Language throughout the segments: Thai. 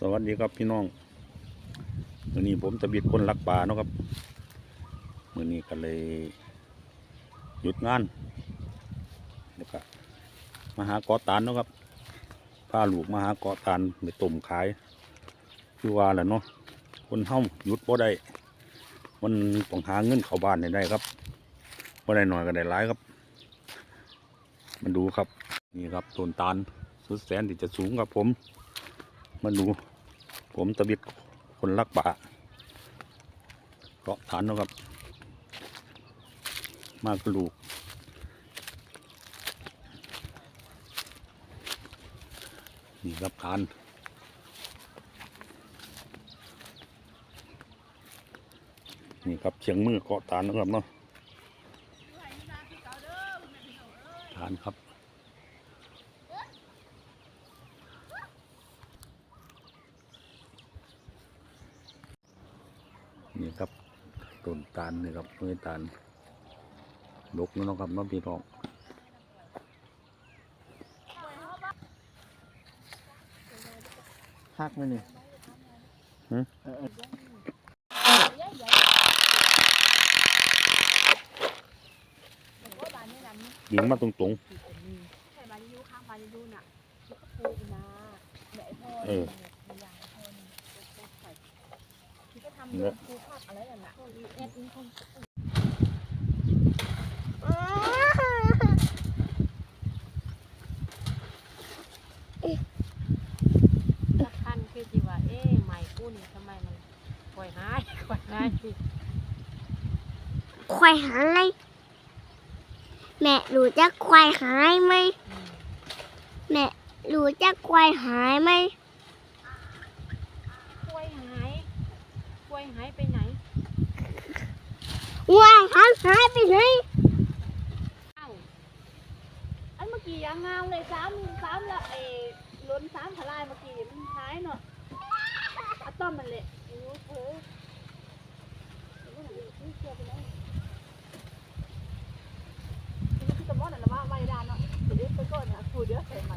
สวัสดีครับพี่น้องวันนี้ผมตะบิดคนรักป่าเนาะครับมื่อนี้ก็เลยหยุดงานแล้วก็มาหาเกาะตานเนาะครับพาลูกมาหาเกาะตานไปต้มขาย คือว่าแหละเนาะคนเฮาหยุดบ่ได้มันต้องหาเงินเข้าบ้านให้ได้ครับบ่ได้หน่อยก็ได้หลายครับมาดูครับนี่ครับต้นตาลสุดแสนที่จะสูงครับผม มาดู ผมตะบิดคนรักป่าเกาะฐานนะครับ มากลูกนี่ครับฐานนี่ครับเชียงมือเกาะฐานนะครับเนาะฐานครับ นี่ครับต้นตาลนี่ครับเมื่อตาลลกเนาะครับเน้องพี่น้องหักไหมนี่หืมเออเออยิงมาตรงใช่บาลิยูข้างบาลิยูน่ะปูนาแม่ไอ้พ่อๆเออ ส่ที่ก็ทำเรื่องปูภาพอะไรนั่นน่ะเอ็ดอินคงสำคัญคือจีว่าเอ๊ะใหม่กูนี่ทำไมมันปล่อยหายปล่อยหายสิควายหาย แม่รู้จักควายหายไหม แม่รู้จักควายหายไหมกล้วยหายกล้วยหายไปไหน วายหายหายไปไหนอันเมื่อกี้ยังงามเลยสามสามละเออล้นสามทลายเมื่อกี้มันหายเนาะอะต้อมมันเลยโอ้โหเชื่อไปแล้วนี่คือตะมอนน่ะว่าไว้ด้านเนาะเดี๋ยวไปก่อนนะคูเดี๋ยวใส่มา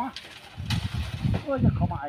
มาโอ้ยจะเข้ามาไอ้